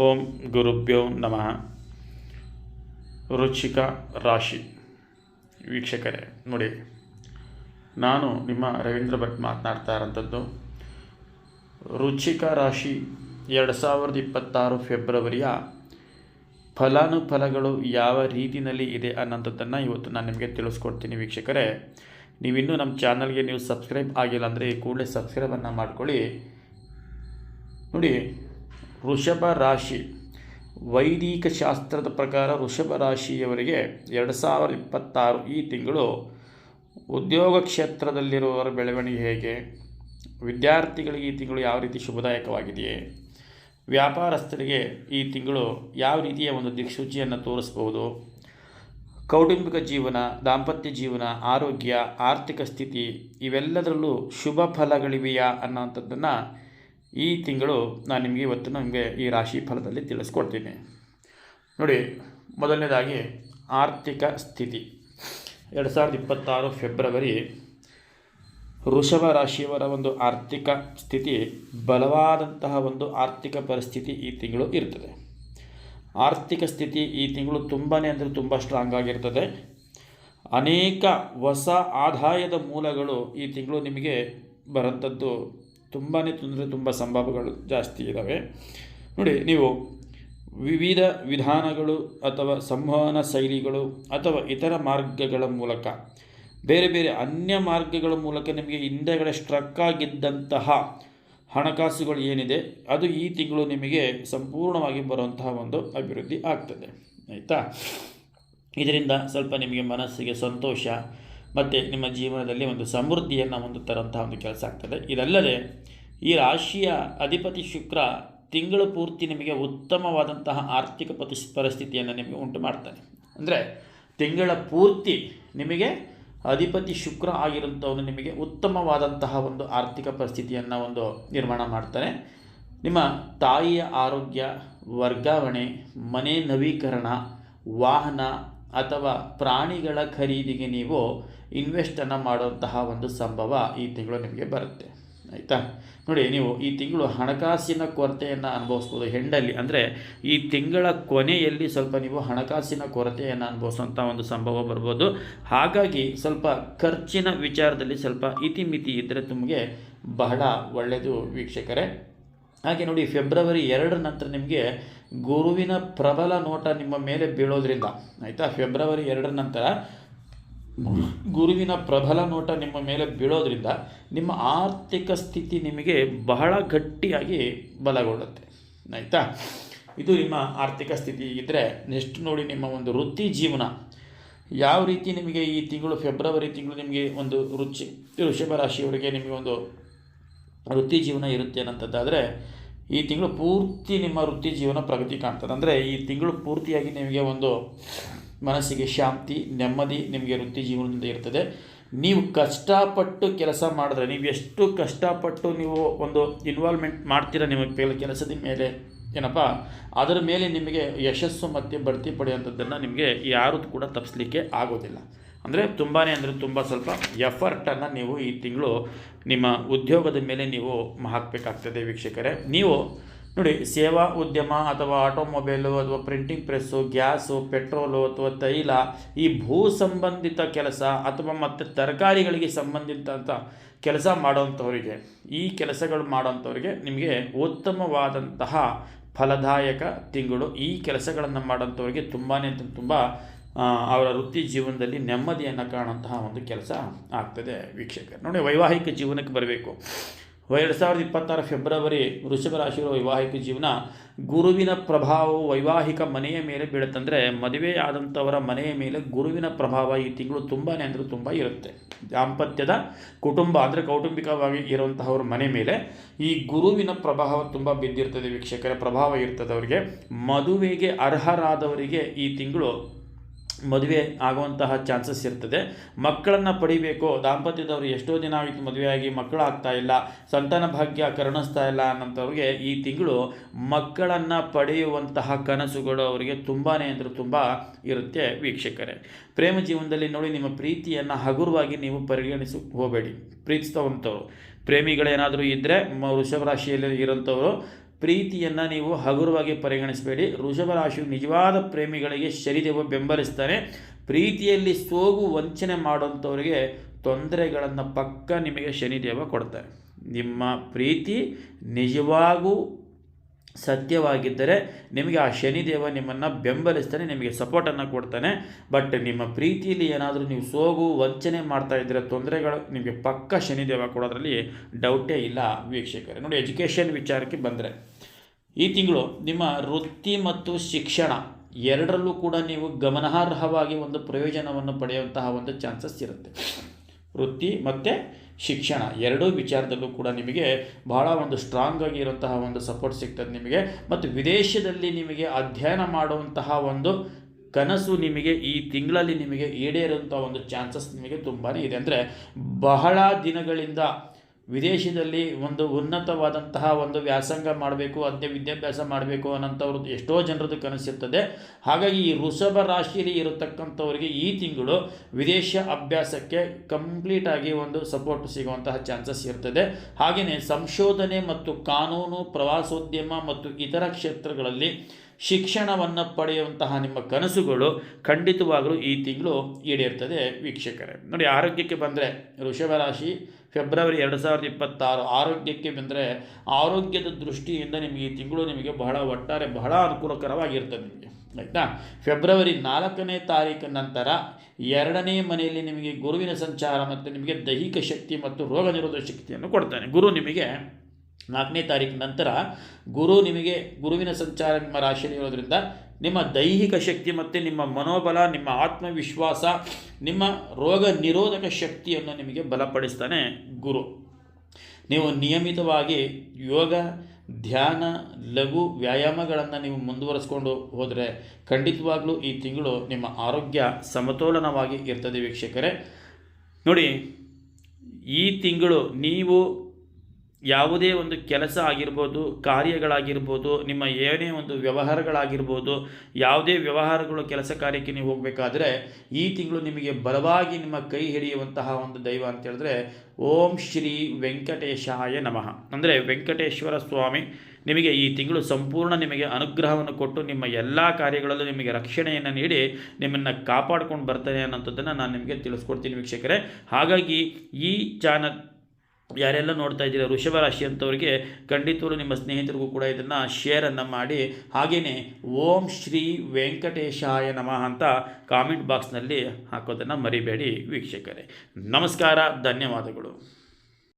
ಓಂ ಗುರುಭ್ಯೋ ನಮಃ. ವೃಶ್ಚಿಕ ರಾಶಿ ವೀಕ್ಷಕರೇ, ನೋಡಿ, ನಾನು ನಿಮ್ಮ ರವೀಂದ್ರ ಭಟ್ ಮಾತನಾಡ್ತಾ ಇರೋಂಥದ್ದು. ರುಚಿಕ ರಾಶಿ ಎರಡು ಸಾವಿರದ ಇಪ್ಪತ್ತಾರು ಫೆಬ್ರವರಿಯ ಫಲಾನುಫಲಗಳು ಯಾವ ರೀತಿಯಲ್ಲಿ ಇದೆ ಅನ್ನೋಂಥದ್ದನ್ನು ಇವತ್ತು ನಾನು ನಿಮಗೆ ತಿಳಿಸ್ಕೊಡ್ತೀನಿ ವೀಕ್ಷಕರೇ. ನೀವಿನ್ನೂ ನಮ್ಮ ಚಾನಲ್ಗೆ ನೀವು ಸಬ್ಸ್ಕ್ರೈಬ್ ಆಗಿಲ್ಲ ಅಂದರೆ ಕೂಡಲೇ ಸಬ್ಸ್ಕ್ರೈಬನ್ನು ಮಾಡ್ಕೊಳ್ಳಿ. ನೋಡಿ ವೃಷಭ ರಾಶಿ. ವೈದಿಕ ಶಾಸ್ತ್ರದ ಪ್ರಕಾರ ವೃಷಭ ರಾಶಿಯವರಿಗೆ ಎರಡು ಸಾವಿರದ ಇಪ್ಪತ್ತಾರು ಈ ತಿಂಗಳು ಉದ್ಯೋಗ ಕ್ಷೇತ್ರದಲ್ಲಿರುವವರ ಬೆಳವಣಿಗೆ ಹೇಗೆ? ವಿದ್ಯಾರ್ಥಿಗಳಿಗೆ ಈ ತಿಂಗಳು ಯಾವ ರೀತಿ ಶುಭದಾಯಕವಾಗಿದೆಯೇ? ವ್ಯಾಪಾರಸ್ಥರಿಗೆ ಈ ತಿಂಗಳು ಯಾವ ರೀತಿಯ ಒಂದು ದಿಕ್ಸೂಚಿಯನ್ನು ತೋರಿಸಬಹುದು? ಕೌಟುಂಬಿಕ ಜೀವನ, ದಾಂಪತ್ಯ ಜೀವನ, ಆರೋಗ್ಯ, ಆರ್ಥಿಕ ಸ್ಥಿತಿ ಇವೆಲ್ಲದರಲ್ಲೂ ಶುಭ ಫಲಗಳಿವೆಯಾ ಅನ್ನೋಂಥದ್ದನ್ನು ಈ ತಿಂಗಳು ನಾನು ನಿಮಗೆ ಇವತ್ತು ನಿಮಗೆ ಈ ರಾಶಿ ಫಲದಲ್ಲಿ ತಿಳಿಸ್ಕೊಡ್ತೀನಿ. ನೋಡಿ, ಮೊದಲನೇದಾಗಿ ಆರ್ಥಿಕ ಸ್ಥಿತಿ. ಎರಡು ಸಾವಿರದ ಇಪ್ಪತ್ತಾರು ಫೆಬ್ರವರಿ ವೃಷಭ ರಾಶಿಯವರ ಒಂದು ಆರ್ಥಿಕ ಸ್ಥಿತಿ, ಬಲವಾದಂತಹ ಒಂದು ಆರ್ಥಿಕ ಪರಿಸ್ಥಿತಿ ಈ ತಿಂಗಳು ಇರ್ತದೆ. ಆರ್ಥಿಕ ಸ್ಥಿತಿ ಈ ತಿಂಗಳು ತುಂಬಾ ಅಂದರೆ ತುಂಬ ಸ್ಟ್ರಾಂಗ್ ಆಗಿರ್ತದೆ. ಅನೇಕ ಹೊಸ ಆದಾಯದ ಮೂಲಗಳು ಈ ತಿಂಗಳು ನಿಮಗೆ ಬರೋಂಥದ್ದು ತುಂಬಾ ತೊಂದರೆ, ತುಂಬ ಸಂಭವಗಳು ಜಾಸ್ತಿ ಇದ್ದಾವೆ ನೋಡಿ, ನೀವು ವಿವಿಧ ವಿಧಾನಗಳು ಅಥವಾ ಸಂವಹನ ಶೈಲಿಗಳು ಅಥವಾ ಇತರ ಮಾರ್ಗಗಳ ಮೂಲಕ, ಬೇರೆ ಬೇರೆ ಅನ್ಯ ಮಾರ್ಗಗಳ ಮೂಲಕ ನಿಮಗೆ ಹಿಂದೆಗಡೆ ಸ್ಟ್ರಕ್ ಆಗಿದ್ದಂತಹ ಹಣಕಾಸುಗಳು ಏನಿದೆ, ಅದು ಈ ತಿಂಗಳು ನಿಮಗೆ ಸಂಪೂರ್ಣವಾಗಿ ಬರುವಂತಹ ಒಂದು ಅಭಿವೃದ್ಧಿ ಆಗ್ತದೆ. ಆಯಿತಾ? ಇದರಿಂದ ಸ್ವಲ್ಪ ನಿಮಗೆ ಮನಸ್ಸಿಗೆ ಸಂತೋಷ ಮತ್ತು ನಿಮ್ಮ ಜೀವನದಲ್ಲಿ ಒಂದು ಸಮೃದ್ಧಿಯನ್ನು ಒಂದು ತರಂತಹ ಒಂದು ಕೆಲಸ ಆಗ್ತದೆ. ಇದಲ್ಲದೆ ಈ ರಾಶಿಯ ಅಧಿಪತಿ ಶುಕ್ರ ತಿಂಗಳು ಪೂರ್ತಿ ನಿಮಗೆ ಉತ್ತಮವಾದಂತಹ ಆರ್ಥಿಕ ಪತಿ ಪರಿಸ್ಥಿತಿಯನ್ನು ನಿಮಗೆ ಉಂಟು ಮಾಡ್ತಾನೆ. ಅಂದರೆ ತಿಂಗಳ ಪೂರ್ತಿ ನಿಮಗೆ ಅಧಿಪತಿ ಶುಕ್ರ ಆಗಿರುವಂಥವನು ನಿಮಗೆ ಉತ್ತಮವಾದಂತಹ ಒಂದು ಆರ್ಥಿಕ ಪರಿಸ್ಥಿತಿಯನ್ನು ಒಂದು ನಿರ್ಮಾಣ ಮಾಡ್ತಾನೆ. ನಿಮ್ಮ ತಾಯಿಯ ಆರೋಗ್ಯ, ವರ್ಗಾವಣೆ, ಮನೆ ನವೀಕರಣ, ವಾಹನ ಅಥವಾ ಪ್ರಾಣಿಗಳ ಖರೀದಿಗೆ ನೀವು ಇನ್ವೆಸ್ಟನ್ನು ಮಾಡುವಂತಹ ಒಂದು ಸಂಭವ ಈ ತಿಂಗಳು ನಿಮಗೆ ಬರುತ್ತೆ. ಆಯಿತಾ? ನೋಡಿ, ನೀವು ಈ ತಿಂಗಳು ಹಣಕಾಸಿನ ಕೊರತೆಯನ್ನು ಅನುಭವಿಸ್ಬೋದು. ಹೆಂಡಲ್ಲಿ ಅಂದರೆ ಈ ತಿಂಗಳ ಕೊನೆಯಲ್ಲಿ ಸ್ವಲ್ಪ ನೀವು ಹಣಕಾಸಿನ ಕೊರತೆಯನ್ನು ಅನುಭವಿಸುವಂಥ ಒಂದು ಸಂಭವ ಬರ್ಬೋದು. ಹಾಗಾಗಿ ಸ್ವಲ್ಪ ಖರ್ಚಿನ ವಿಚಾರದಲ್ಲಿ ಸ್ವಲ್ಪ ಇತಿಮಿತಿ ಇದ್ದರೆ ನಿಮಗೆ ಬಹಳ ಒಳ್ಳೆಯದು ವೀಕ್ಷಕರೇ. ಹಾಗೆ ನೋಡಿ, ಫೆಬ್ರವರಿ ಎರಡರ ನಂತರ ನಿಮಗೆ ಗುರುವಿನ ಪ್ರಬಲ ನೋಟ ನಿಮ್ಮ ಮೇಲೆ ಬೀಳೋದ್ರಿಂದ, ಆಯಿತಾ? ಫೆಬ್ರವರಿ ಎರಡರ ನಂತರ ಗುರುವಿನ ಪ್ರಬಲ ನೋಟ ನಿಮ್ಮ ಮೇಲೆ ಬೀಳೋದ್ರಿಂದ ನಿಮ್ಮ ಆರ್ಥಿಕ ಸ್ಥಿತಿ ನಿಮಗೆ ಬಹಳ ಗಟ್ಟಿಯಾಗಿ ಬಲಗೊಳ್ಳುತ್ತೆ, ಆಯಿತಾ? ಇದು ನಿಮ್ಮ ಆರ್ಥಿಕ ಸ್ಥಿತಿ. ಇದ್ದರೆ ನೆಕ್ಸ್ಟ್ ನೋಡಿ, ನಿಮ್ಮ ಒಂದು ವೃತ್ತಿ ಜೀವನ. ಯಾವ ರೀತಿ ನಿಮಗೆ ಈ ತಿಂಗಳು, ಫೆಬ್ರವರಿ ತಿಂಗಳು ನಿಮಗೆ ಒಂದು ರುಚಿ, ವೃಷಭ ರಾಶಿಯವರಿಗೆ ನಿಮಗೆ ಒಂದು ವೃತ್ತಿ ಜೀವನ ಇರುತ್ತೆ ಅನ್ನೋಂಥದ್ದಾದರೆ ಈ ತಿಂಗಳು ಪೂರ್ತಿ ನಿಮ್ಮ ವೃತ್ತಿ ಜೀವನ ಪ್ರಗತಿ ಕಾಣ್ತದೆ. ಅಂದರೆ ಈ ತಿಂಗಳು ಪೂರ್ತಿಯಾಗಿ ನಿಮಗೆ ಒಂದು ಮನಸ್ಸಿಗೆ ಶಾಂತಿ, ನೆಮ್ಮದಿ ನಿಮಗೆ ವೃತ್ತಿ ಜೀವನದಿಂದ ಇರ್ತದೆ. ನೀವು ಕಷ್ಟಪಟ್ಟು ಕೆಲಸ ಮಾಡಿದ್ರೆ, ನೀವು ಎಷ್ಟು ಕಷ್ಟಪಟ್ಟು ನೀವು ಒಂದು ಇನ್ವಾಲ್ವ್ಮೆಂಟ್ ಮಾಡ್ತೀರಾ ನಿಮ್ಮ ಕೆಲಸದ ಮೇಲೆ, ಏನಪ್ಪ, ಅದರ ಮೇಲೆ ನಿಮಗೆ ಯಶಸ್ಸು ಮತ್ತು ಬಡ್ತಿ ಪಡೆಯುವಂಥದ್ದನ್ನು ನಿಮಗೆ ಯಾರು ಕೂಡ ತಪ್ಪಿಸ್ಲಿಕ್ಕೆ ಆಗೋದಿಲ್ಲ. ಅಂದರೆ ತುಂಬಾ ಅಂದರೆ ತುಂಬ ಸ್ವಲ್ಪ ಎಫರ್ಟನ್ನು ನೀವು ಈ ತಿಂಗಳು ನಿಮ್ಮ ಉದ್ಯೋಗದ ಮೇಲೆ ನೀವು ಹಾಕಬೇಕಾಗ್ತದೆ ವೀಕ್ಷಕರೇ. ನೀವು ನೋಡಿ, ಸೇವಾ ಉದ್ಯಮ ಅಥವಾ ಆಟೋಮೊಬೈಲು ಅಥವಾ ಪ್ರಿಂಟಿಂಗ್ ಪ್ರೆಸ್ಸು ಗ್ಯಾಸು ಪೆಟ್ರೋಲು ಅಥವಾ ತೈಲ ಈ ಭೂ ಸಂಬಂಧಿತ ಕೆಲಸ ಅಥವಾ ಮತ್ತು ತರಕಾರಿಗಳಿಗೆ ಸಂಬಂಧಿತ ಕೆಲಸ ಮಾಡೋವಂಥವರಿಗೆ ಈ ಕೆಲಸಗಳು ಮಾಡೋವಂಥವ್ರಿಗೆ ನಿಮಗೆ ಉತ್ತಮವಾದಂತಹ ಫಲದಾಯಕ ತಿಂಗಳು ಈ ಕೆಲಸಗಳನ್ನು ಮಾಡೋಂಥವ್ರಿಗೆ ತುಂಬಾ ತುಂಬ ಅವರ ವೃತ್ತಿ ಜೀವನದಲ್ಲಿ ನೆಮ್ಮದಿಯನ್ನು ಕಾಣುವಂತಹ ಒಂದು ಕೆಲಸ ಆಗ್ತದೆ ವೀಕ್ಷಕರು. ನೋಡಿ, ವೈವಾಹಿಕ ಜೀವನಕ್ಕೆ ಬರಬೇಕು. ಎರಡು ಸಾವಿರದ ಇಪ್ಪತ್ತಾರು ಫೆಬ್ರವರಿ ವೃಷಭ ರಾಶಿಯವರ ವೈವಾಹಿಕ ಜೀವನ ಗುರುವಿನ ಪ್ರಭಾವವು ವೈವಾಹಿಕ ಮನೆಯ ಮೇಲೆ ಬೀಳುತ್ತಂದರೆ ಮದುವೆ ಆದಂಥವರ ಮನೆಯ ಮೇಲೆ ಗುರುವಿನ ಪ್ರಭಾವ ಈ ತಿಂಗಳು ತುಂಬಾ ಅಂದರೆ ತುಂಬ ಇರುತ್ತೆ. ದಾಂಪತ್ಯದ ಕುಟುಂಬ ಅಂದರೆ ಕೌಟುಂಬಿಕವಾಗಿ ಇರುವಂತಹವ್ರ ಮನೆ ಮೇಲೆ ಈ ಗುರುವಿನ ಪ್ರಭಾವ ತುಂಬ ಬಿದ್ದಿರ್ತದೆ ವೀಕ್ಷಕರ. ಪ್ರಭಾವ ಇರ್ತದೆ ಅವರಿಗೆ. ಮದುವೆಗೆ ಅರ್ಹರಾದವರಿಗೆ ಈ ತಿಂಗಳು ಮದುವೆ ಆಗುವಂತಹ ಚಾನ್ಸಸ್ ಇರ್ತದೆ. ಮಕ್ಕಳನ್ನು ಪಡಿಬೇಕು. ದಾಂಪತ್ಯದವರು ಎಷ್ಟೋ ದಿನ ಆಗಿತ್ತು ಮದುವೆಯಾಗಿ ಮಕ್ಕಳು ಆಗ್ತಾ ಇಲ್ಲ. ಸಂತಾನ ಭಾಗ್ಯ ಕರುಣಿಸ್ತಾ ಇಲ್ಲ ಅನ್ನೋಂಥವ್ರಿಗೆ ಈ ತಿಂಗಳು ಮಕ್ಕಳನ್ನು ಪಡೆಯುವಂತಹ ಕನಸುಗಳು ಅವರಿಗೆ ತುಂಬಾ ಅಂದರೆ ತುಂಬ ಇರುತ್ತೆ ವೀಕ್ಷಕರೇ. ಪ್ರೇಮ ಜೀವನದಲ್ಲಿ ನೋಡಿ ನಿಮ್ಮ ಪ್ರೀತಿಯನ್ನು ಹಗುರವಾಗಿ ನೀವು ಪರಿಗಣಿಸಿ ಹೋಗಬೇಡಿ. ಪ್ರೀತಿಸ್ತವಂಥವ್ರು ಪ್ರೇಮಿಗಳೇನಾದರೂ ಇದ್ದರೆ ವೃಷಭ ರಾಶಿಯಲ್ಲಿ ಇರೋಂಥವ್ರು ಪ್ರೀತಿಯನ್ನು ನೀವು ಹಗುರವಾಗಿ ಪರಿಗಣಿಸಬೇಡಿ. ವೃಷಭ ರಾಶಿಯು ನಿಜವಾದ ಪ್ರೇಮಿಗಳಿಗೆ ಶನಿದೇವ ಬೆಂಬಲಿಸ್ತಾನೆ ಪ್ರೀತಿಯಲ್ಲಿ ಸೋಗು ವಂಚನೆ ಮಾಡುವಂಥವರಿಗೆ ತೊಂದರೆಗಳನ್ನು ಪಕ್ಕ ನಿಮಗೆ ಶನಿದೇವ ಕೊಡ್ತಾರೆ. ನಿಮ್ಮ ಪ್ರೀತಿ ನಿಜವಾಗೂ ಸತ್ಯವಾಗಿದ್ದರೆ ನಿಮಗೆ ಆ ಶನಿದೇವ ನಿಮ್ಮನ್ನು ಬೆಂಬಲಿಸ್ತಾನೆ, ನಿಮಗೆ ಸಪೋರ್ಟನ್ನು ಕೊಡ್ತಾನೆ. ಬಟ್ ನಿಮ್ಮ ಪ್ರೀತಿಯಲ್ಲಿ ಏನಾದರೂ ನೀವು ಸೋಗು ವಂಚನೆ ಮಾಡ್ತಾ ಇದ್ದರೆ ತೊಂದರೆಗಳು ನಿಮಗೆ ಪಕ್ಕ ಶನಿದೇವ ಕೊಡೋದ್ರಲ್ಲಿ ಡೌಟೇ ಇಲ್ಲ ವೀಕ್ಷಕರೇ. ನೋಡಿ ಎಜುಕೇಷನ್ ವಿಚಾರಕ್ಕೆ ಬಂದರೆ. ಈ ತಿಂಗಳು ನಿಮ್ಮ ವೃತ್ತಿ ಮತ್ತು ಶಿಕ್ಷಣ ಎರಡರಲ್ಲೂ ಕೂಡ ನೀವು ಗಮನಾರ್ಹವಾಗಿ ಒಂದು ಪ್ರಯೋಜನವನ್ನು ಪಡೆಯುವಂತಹ ಒಂದು ಚಾನ್ಸಸ್ ಇರುತ್ತೆ. ವೃತ್ತಿ ಮತ್ತು ಶಿಕ್ಷಣ ಎರಡೂ ವಿಚಾರದಲ್ಲೂ ಕೂಡ ನಿಮಗೆ ಬಹಳ ಒಂದು ಸ್ಟ್ರಾಂಗ್ ಆಗಿರುವಂತಹ ಒಂದು ಸಪೋರ್ಟ್ ಸಿಗ್ತದೆ ನಿಮಗೆ. ಮತ್ತು ವಿದೇಶದಲ್ಲಿ ನಿಮಗೆ ಅಧ್ಯಯನ ಮಾಡುವಂತಹ ಒಂದು ಕನಸು ನಿಮಗೆ ಈ ತಿಂಗಳಲ್ಲಿ ನಿಮಗೆ ಈಡೇರುವಂಥ ಒಂದು ಚಾನ್ಸಸ್ ನಿಮಗೆ ತುಂಬಾ ಇದೆ. ಅಂದರೆ ಬಹಳ ದಿನಗಳಿಂದ ವಿದೇಶದಲ್ಲಿ ಒಂದು ಉನ್ನತವಾದಂತಹ ಒಂದು ವ್ಯಾಸಂಗ ಮಾಡಬೇಕು ಅದೇ ವಿದ್ಯಾಭ್ಯಾಸ ಮಾಡಬೇಕು ಅನ್ನೋಂಥವ್ರದ್ದು ಎಷ್ಟೋ ಜನರದ್ದು ಕನಸಿರ್ತದೆ. ಹಾಗಾಗಿ ಈ ವೃಷಭ ರಾಶಿಯಲ್ಲಿ ಇರತಕ್ಕಂಥವರಿಗೆ ಈ ತಿಂಗಳು ವಿದೇಶ ಅಭ್ಯಾಸಕ್ಕೆ ಕಂಪ್ಲೀಟಾಗಿ ಒಂದು ಸಪೋರ್ಟ್ ಸಿಗುವಂತಹ ಚಾನ್ಸಸ್ ಇರ್ತದೆ. ಹಾಗೆಯೇ ಸಂಶೋಧನೆ ಮತ್ತು ಕಾನೂನು, ಪ್ರವಾಸೋದ್ಯಮ ಮತ್ತು ಇತರ ಕ್ಷೇತ್ರಗಳಲ್ಲಿ ಶಿಕ್ಷಣವನ್ನು ಪಡೆಯುವಂತಹ ನಿಮ್ಮ ಕನಸುಗಳು ಖಂಡಿತವಾಗಲೂ ಈ ತಿಂಗಳು ಈಡೇರ್ತದೆ ವೀಕ್ಷಕರೇ. ನೋಡಿ, ಆರೋಗ್ಯಕ್ಕೆ ಬಂದರೆ ರಾಶಿ, ಫೆಬ್ರವರಿ ಎರಡು ಸಾವಿರದ ಇಪ್ಪತ್ತಾರು ಆರೋಗ್ಯಕ್ಕೆ ಬಂದರೆ ಆರೋಗ್ಯದ ದೃಷ್ಟಿಯಿಂದ ನಿಮಗೆ ಈ ತಿಂಗಳು ನಿಮಗೆ ಬಹಳ ಒಟ್ಟಾರೆ, ಬಹಳ ಅನುಕೂಲಕರವಾಗಿರ್ತದೆ ನಿಮಗೆ, ಆಯಿತಾ? ಫೆಬ್ರವರಿ ನಾಲ್ಕನೇ ತಾರೀಕಿನ ನಂತರ ಎರಡನೇ ಮನೆಯಲ್ಲಿ ನಿಮಗೆ ಗುರುವಿನ ಸಂಚಾರ ಮತ್ತು ನಿಮಗೆ ದೈಹಿಕ ಶಕ್ತಿ ಮತ್ತು ರೋಗ ನಿರೋಧಕ ಶಕ್ತಿಯನ್ನು ಕೊಡ್ತಾನೆ. ಗುರು ನಿಮಗೆ ನಾಲ್ಕನೇ ತಾರೀಕು ನಂತರ ಗುರು ನಿಮಗೆ ಗುರುವಿನ ಸಂಚಾರ ನಿಮ್ಮ ರಾಶಿಯಲ್ಲಿ ಇರೋದ್ರಿಂದ ನಿಮ್ಮ ದೈಹಿಕ ಶಕ್ತಿ ಮತ್ತು ನಿಮ್ಮ ಮನೋಬಲ, ನಿಮ್ಮ ಆತ್ಮವಿಶ್ವಾಸ, ನಿಮ್ಮ ರೋಗ ನಿರೋಧಕ ಶಕ್ತಿಯನ್ನು ನಿಮಗೆ ಬಲಪಡಿಸ್ತಾನೆ ಗುರು. ನೀವು ನಿಯಮಿತವಾಗಿ ಯೋಗ, ಧ್ಯಾನ, ಲಘು ವ್ಯಾಯಾಮಗಳನ್ನು ನೀವು ಮುಂದುವರಿಸ್ಕೊಂಡು ಹೋದರೆ ಖಂಡಿತವಾಗಲೂ ಈ ತಿಂಗಳು ನಿಮ್ಮ ಆರೋಗ್ಯ ಸಮತೋಲನವಾಗಿ ಇರ್ತದೆ ವೀಕ್ಷಕರೇ. ನೋಡಿ, ಈ ತಿಂಗಳು ನೀವು ಯಾವುದೇ ಒಂದು ಕೆಲಸ ಆಗಿರ್ಬೋದು, ಕಾರ್ಯಗಳಾಗಿರ್ಬೋದು, ನಿಮ್ಮ ಏನೇ ಒಂದು ವ್ಯವಹಾರಗಳಾಗಿರ್ಬೋದು, ಯಾವುದೇ ವ್ಯವಹಾರಗಳು ಕೆಲಸ ಕಾರ್ಯಕ್ಕೆ ನೀವು ಹೋಗಬೇಕಾದ್ರೆ ಈ ತಿಂಗಳು ನಿಮಗೆ ಬಲವಾಗಿ ನಿಮ್ಮ ಕೈ ಹಿಡಿಯುವಂತಹ ಒಂದು ದೈವ ಅಂತ ಹೇಳಿದ್ರೆ ಓಂ ಶ್ರೀ ವೆಂಕಟೇಶಾಯ ನಮಃ. ಅಂದರೆ ವೆಂಕಟೇಶ್ವರ ಸ್ವಾಮಿ ನಿಮಗೆ ಈ ತಿಂಗಳು ಸಂಪೂರ್ಣ ನಿಮಗೆ ಅನುಗ್ರಹವನ್ನು ಕೊಟ್ಟು ನಿಮ್ಮ ಎಲ್ಲ ಕಾರ್ಯಗಳಲ್ಲೂ ನಿಮಗೆ ರಕ್ಷಣೆಯನ್ನು ನೀಡಿ ನಿಮ್ಮನ್ನು ಕಾಪಾಡ್ಕೊಂಡು ಬರ್ತಾನೆ ಅನ್ನೋಂಥದ್ದನ್ನು ನಾನು ನಿಮಗೆ ತಿಳಿಸ್ಕೊಡ್ತೀನಿ ವೀಕ್ಷಕರೇ. ಹಾಗಾಗಿ ಈ ಚಾನಲ್ ಯಾರೆಲ್ಲ ನೋಡ್ತಾ ಇದ್ದೀರಾ ವೃಷಭ ರಾಶಿ ಅಂಥವ್ರಿಗೆ ಖಂಡಿತವಾಗ್ಲೂ ನಿಮ್ಮ ಸ್ನೇಹಿತರಿಗೂ ಕೂಡ ಇದನ್ನು ಶೇರನ್ನು ಮಾಡಿ. ಹಾಗೆಯೇ ಓಂ ಶ್ರೀ ವೆಂಕಟೇಶಾಯ ನಮಃ ಅಂತ ಕಾಮೆಂಟ್ ಬಾಕ್ಸ್ನಲ್ಲಿ ಹಾಕೋದನ್ನು ಮರಿಬೇಡಿ ವೀಕ್ಷಕರೇ. ನಮಸ್ಕಾರ, ಧನ್ಯವಾದಗಳು.